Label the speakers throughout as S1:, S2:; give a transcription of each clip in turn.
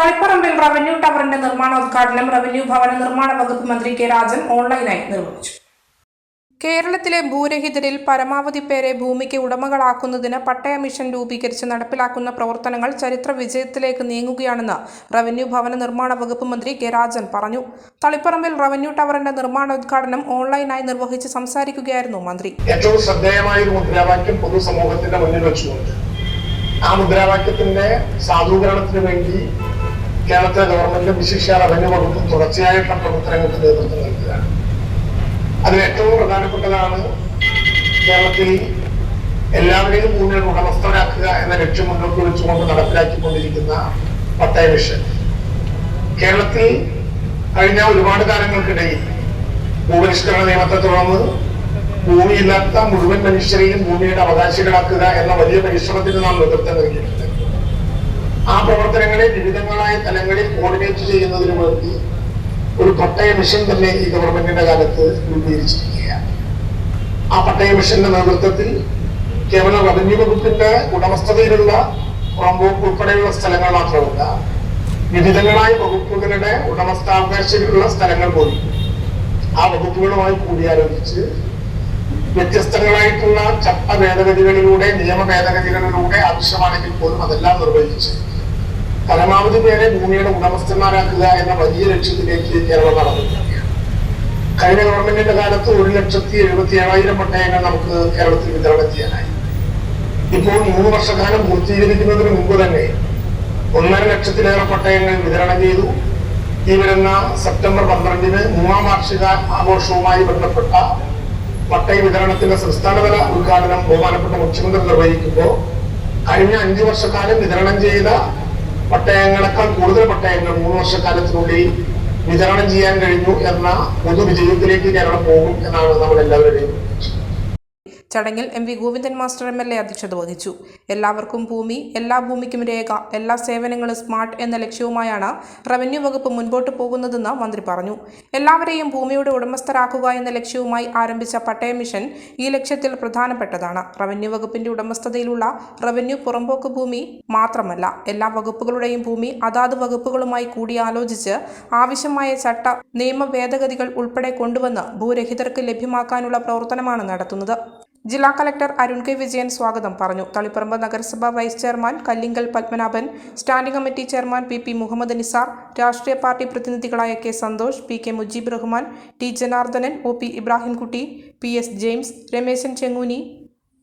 S1: തളിപ്പറമ്പിൽ revenue ടവറിന്റെ നിർമ്മാണോദ്ഘാടനം revenue ഭവന നിർമ്മാണ വകുപ്പ് മന്ത്രി കെ രാജൻ ഓൺലൈനായി നിർവഹിച്ചു. കേരളത്തിലെ ഭൂരഹിതരിൽ പരമാവധി പേരെ ഭൂമിക്ക് ഉടമകളാക്കുന്നതിന് പട്ടയ മിഷൻ രൂപീകരിച്ച് നടപ്പിലാക്കുന്ന പ്രവർത്തനങ്ങൾ ചരിത്ര വിജയത്തിലേക്ക് നീങ്ങുകയാണെന്ന് റവന്യൂ ഭവന നിർമ്മാണ വകുപ്പ് മന്ത്രി കെ രാജൻ പറഞ്ഞു. തളിപ്പറമ്പിൽ റവന്യൂ ടവറിന്റെ നിർമ്മാണോദ്ഘാടനം ഓൺലൈനായി നിർവഹിച്ച് സംസാരിക്കുകയായിരുന്നു മന്ത്രി.
S2: ഏറ്റവും ശ്രദ്ധേയമായ ഒരു മുദ്രാവാക്യം പൊതുസമൂഹത്തിന്റെ മുന്നിൽ വെച്ചുകൊണ്ട് ആ മുദ്രാവാക്യത്തിന്റെ സാധൂകരണത്തിന് വേണ്ടി കേരളത്തിലെ ഗവൺമെന്റും വിശിഷ്യ റവന്യൂ വകുപ്പും തുടർച്ചയായിട്ടുള്ള പ്രവർത്തനങ്ങൾക്ക് നേതൃത്വം നൽകുകയാണ്. അതിൽ ഏറ്റവും പ്രധാനപ്പെട്ടതാണ്. കേരളത്തിൽ എല്ലാവരെയും ഭൂമിയുടെ ഉടമസ്ഥരാക്കുക എന്ന ലക്ഷ്യം മുന്നോട്ട് വെച്ചുകൊണ്ട് നടപ്പിലാക്കിക്കൊണ്ടിരിക്കുന്ന പട്ടയ മിഷൻ കേരളത്തിൽ കഴിഞ്ഞ ഒരുപാട് കാലങ്ങൾക്കിടയിൽ ഭൂപരിഷ്കരണ നിയമത്തെ തുടർന്ന് ഭൂമിയില്ലാത്ത മുഴുവൻ മനുഷ്യരെയും ഭൂമിയുടെ അവകാശികളാക്കുക എന്ന വലിയ പരിശ്രമത്തിന് നാം നേതൃത്വം നൽകിയിട്ടുണ്ട്. ആ പ്രവർത്തനങ്ങളെ വിവിധങ്ങളായ തലങ്ങളിൽ കോർഡിനേറ്റ് ചെയ്യുന്നതിന് വേണ്ടി ഒരു പട്ടയ മിഷൻ തന്നെ ഈ ഗവൺമെന്റിന്റെ കാലത്ത് രൂപീകരിച്ചിരിക്കുകയാണ്. ആ പട്ടയ മിഷന്റെ നേതൃത്വത്തിൽ കേവലം റവന്യൂ വകുപ്പിന്റെ ഉടമസ്ഥതയിലുള്ള പുറമ്പോക്ക് ഉൾപ്പെടെയുള്ള സ്ഥലങ്ങൾ മാത്രമല്ല വിവിധങ്ങളായ വകുപ്പുകളുടെ ഉടമസ്ഥാവകാശമുള്ള സ്ഥലങ്ങൾ പോലും ആ വകുപ്പുകളുമായി കൂടിയാലോചിച്ച് വ്യത്യസ്തങ്ങളായിട്ടുള്ള ചട്ട ഭേദഗതികളിലൂടെ നിയമ ഭേദഗതികളിലൂടെ ആവശ്യമാണെങ്കിൽ പോലും അതെല്ലാം നിർവഹിച്ച് പരമാവധി പേരെ ഭൂമിയുടെ ഉടമസ്ഥന്മാരാക്കുക എന്ന വലിയ ലക്ഷ്യത്തിലേക്ക് കേരളം നടന്നു. കഴിഞ്ഞ ഗവൺമെന്റിന്റെ കാലത്ത് ഒരു ലക്ഷത്തി എഴുപത്തി ഏഴായിരം പട്ടയങ്ങൾ നമുക്ക് കേരളത്തിൽ വിതരണം ചെയ്യാനായി. ഇപ്പോൾ മൂന്ന് വർഷക്കാലം പൂർത്തീകരിക്കുന്നതിന് മുമ്പ് തന്നെ ഒന്നര ലക്ഷത്തിലേറെ പട്ടയങ്ങൾ വിതരണം ചെയ്തു. ഈ വരുന്ന സെപ്റ്റംബർ പന്ത്രണ്ടിന് മൂന്നാം വാർഷിക ആഘോഷവുമായി ബന്ധപ്പെട്ട പട്ടയ വിതരണത്തിന്റെ സംസ്ഥാനതല ഉദ്ഘാടനം ബഹുമാനപ്പെട്ട മുഖ്യമന്ത്രി നിർവഹിക്കുമ്പോൾ കഴിഞ്ഞ അഞ്ചു വർഷക്കാലം വിതരണം ചെയ്ത പട്ടയങ്ങളെക്കാൾ കൂടുതൽ പട്ടയങ്ങൾ മൂന്ന് വർഷക്കാലത്തിനുള്ളിൽ വിതരണം ചെയ്യാൻ കഴിഞ്ഞു എന്ന പൊതുവിജയത്തിലേക്ക് കേരളം പോകും എന്നാണ് നമ്മൾ എല്ലാവരുടെയും പ്രതീക്ഷ
S1: ചടങ്ങിൽ M V Govindan master M L A അധ്യക്ഷത വഹിച്ചു. എല്ലാവർക്കും ഭൂമി എല്ലാ ഭൂമിക്കും രേഖ എല്ലാ സേവനങ്ങളും സ്മാർട്ട് എന്ന ലക്ഷ്യവുമായാണ് റവന്യൂ വകുപ്പ് മുൻപോട്ട് പോകുന്നതെന്ന് മന്ത്രി പറഞ്ഞു. എല്ലാവരെയും ഭൂമിയുടെ ഉടമസ്ഥരാക്കുക എന്ന ലക്ഷ്യവുമായി ആരംഭിച്ച പട്ടയ മിഷൻ ഈ ലക്ഷ്യത്തിൽ പ്രധാനപ്പെട്ടതാണ്. റവന്യൂ വകുപ്പിന്റെ ഉടമസ്ഥതയിലുള്ള റവന്യൂ പുറമ്പോക്ക് ഭൂമി മാത്രമല്ല എല്ലാ വകുപ്പുകളുടെയും ഭൂമി അതാത് വകുപ്പുകളുമായി കൂടിയാലോചിച്ച് ആവശ്യമായ ചട്ട നിയമ ഭേദഗതികൾ ഉൾപ്പെടെ കൊണ്ടുവന്ന് ഭൂരഹിതർക്ക് ലഭ്യമാക്കാനുള്ള പ്രവർത്തനമാണ് നടത്തുന്നത്. ജില്ലാ കളക്ടർ അരുൺ കെ വിജയൻ സ്വാഗതം പറഞ്ഞു. തളിപ്പറമ്പ് നഗരസഭ vice chairman Kallingal Padmanabhan standing committee chairman P P Muhammad Nisar രാഷ്ട്രീയ party പ്രതിനിധികളായ K Santhosh P K Mujeeb Rahman T Janardhanan O P Ibrahimkutty P S James Rameshan Chenguni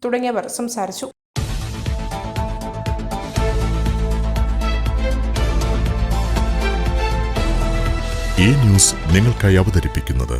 S1: തുടങ്ങിയവർ സംസാരിച്ചു.
S3: ഈ ന്യൂസ് നിങ്ങൾക്കായി അവതരിപ്പിക്കുന്നത്